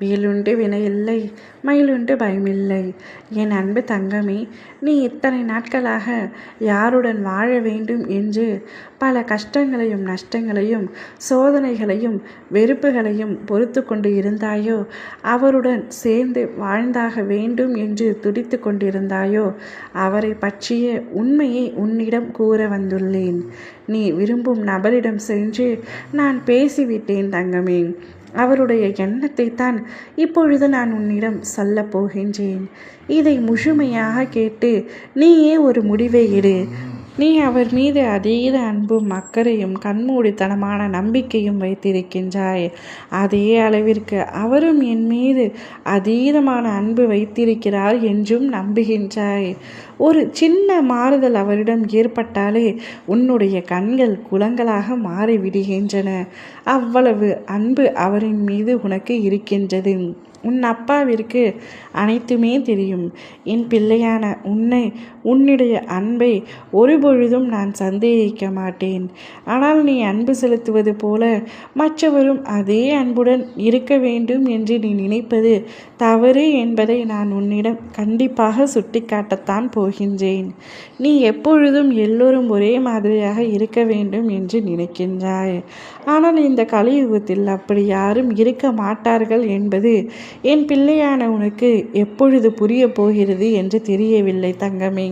வேலுண்டு வினையில்லை மயிலுண்டு பயமில்லை. என் அன்பு தங்கமே நீ இத்தனை நாட்களாக யாருடன் வாழ வேண்டும் என்று பல கஷ்டங்களையும் நஷ்டங்களையும் சோதனைகளையும் வெறுப்புகளையும் பொறுத்து கொண்டு இருந்தாயோ? அவருடன் சேர்ந்து வாழ்ந்தாக வேண்டும் என்று துடித்து கொண்டிருந்தாயோ? அவரை பற்றிய உண்மையை உன்னிடம் கூற வந்துள்ளேன். நீ விரும்பும் நபரிடம் சென்று நான் பேசிவிட்டேன் தங்கமே. அவருடைய எண்ணத்தை தான் இப்பொழுது நான் உன்னிடம் சொல்ல போகின்றேன். இதை முழுமையாக கேட்டு நீயே ஒரு முடிவை இடு நீ அவர் மீது அதீத அன்பும் அக்கறையும் கண்மூடித்தனமான நம்பிக்கையும் வைத்திருக்கின்றாய். அதே அளவிற்கு அவரும் என் மீது அதீதமான அன்பு வைத்திருக்கிறார் என்றும் நம்புகின்றாய். ஒரு சின்ன மாறுதல் அவரிடம் ஏற்பட்டாலே உன்னுடைய கண்கள் குளங்களாக மாறிவிடுகின்றன. அவ்வளவு அன்பு அவரின் மீது உனக்கு இருக்கின்றது. உன் அப்பாவிற்கு அனைத்துமே தெரியும். என் பிள்ளையான உன்னை உன்னுடைய அன்பை ஒருபொழுதும் நான் சந்தேகிக்க மாட்டேன். ஆனால் நீ அன்பு செலுத்துவது போல மற்றவரும் அதே அன்புடன் இருக்க வேண்டும் என்று நீ நினைப்பது தவறு என்பதை நான் உன்னிடம் கண்டிப்பாக சுட்டிக்காட்டத்தான் போகின்றேன். நீ எப்பொழுதும் எல்லோரும் ஒரே மாதிரியாக இருக்க வேண்டும் என்று நினைக்கின்றாய். ஆனால் இந்த கலியுகத்தில் அப்படி யாரும் இருக்க மாட்டார்கள் என்பது என் பிள்ளையான உனக்கு எப்பொழுது புரிய போகிறது என்று தெரியவில்லை தங்கமே.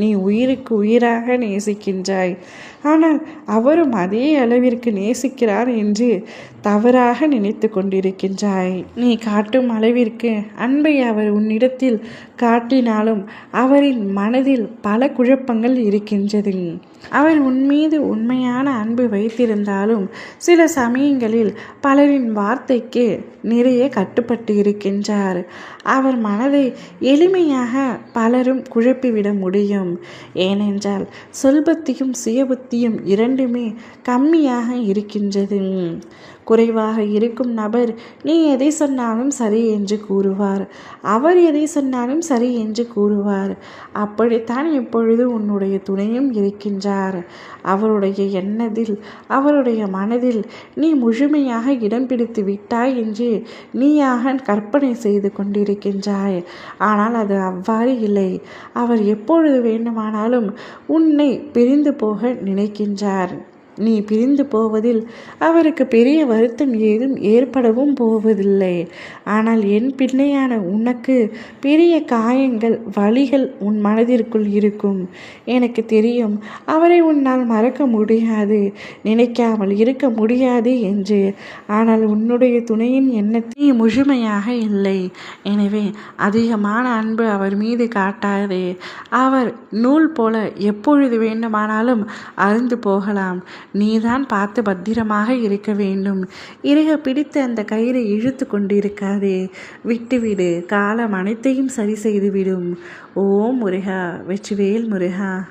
நீ உயிருக்கு உயிராக நேசிக்கின்றாய். ஆனால் அவரும் அதே அளவிற்கு நேசிக்கிறார் என்று தவறாக நினைத்து கொண்டிருக்கின்றாய். நீ காட்டும் அளவிற்கு அன்பை அவர் உன்னிடத்தில் காட்டினாலும் அவரின் மனதில் பல குழப்பங்கள் இருக்கின்றது. அவர் உன்மீது உண்மையான அன்பு வைத்திருந்தாலும் சில சமயங்களில் பலரின் வார்த்தைக்கு நிறைய கட்டுப்பட்டு இருக்கின்றார் அவர் மனதை எளிமையாக பலரும் குழப்பிவிட முடியும். ஏனென்றால் சொல்பத்தியும் சுயபுத்தியும் இரண்டுமே கம்மியாக இருக்கின்றது. குறைவாக இருக்கும் நபர் நீ எதை சொன்னாலும் சரி என்று கூறுவார். அவர் எதை சொன்னாலும் சரி என்று கூறுவார். அப்படித்தான் இப்பொழுது உன்னுடைய துணையும் இருக்கின்றார். அவருடைய எண்ணத்தில் அவருடைய மனதில் நீ முழுமையாக இடம் பிடித்து விட்டாய் என்று நீயாக கற்பனை செய்து கொண்டிருக்கின்றாய். ஆனால் அது அவ்வாறு இல்லை. அவர் எப்பொழுது வேண்டுமானாலும் உன்னை பிரிந்து போக நினைக்கின்றார். நீ பிரிந்து போவதில் அவருக்கு பெரிய வருத்தம் ஏதும் ஏற்படவும் போவதில்லை. ஆனால் என் பிள்ளையான உனக்கு பெரிய காயங்கள் வழிகள் உன் மனதிற்குள் இருக்கும். எனக்கு தெரியும் அவரை உன்னால் மறக்க முடியாது நினைக்காமல் இருக்க முடியாது என்று. ஆனால் உன்னுடைய துணையின் எண்ணத்தை முழுமையாக இல்லை. எனவே அதிகமான அன்பு அவர் மீது காட்டாதே. அவர் நூல் போல எப்பொழுது வேண்டுமானாலும் அருந்து போகலாம். நீதான் பார்த்து பத்திரமாக இருக்க வேண்டும். இறுக பிடித்து அந்த கயிறை இழுத்து கொண்டிருக்காதே. விட்டுவிடு காலம் அனைத்தையும் சரி செய்துவிடும் ஓம் முருகா வெற்றிவேல் முருகா.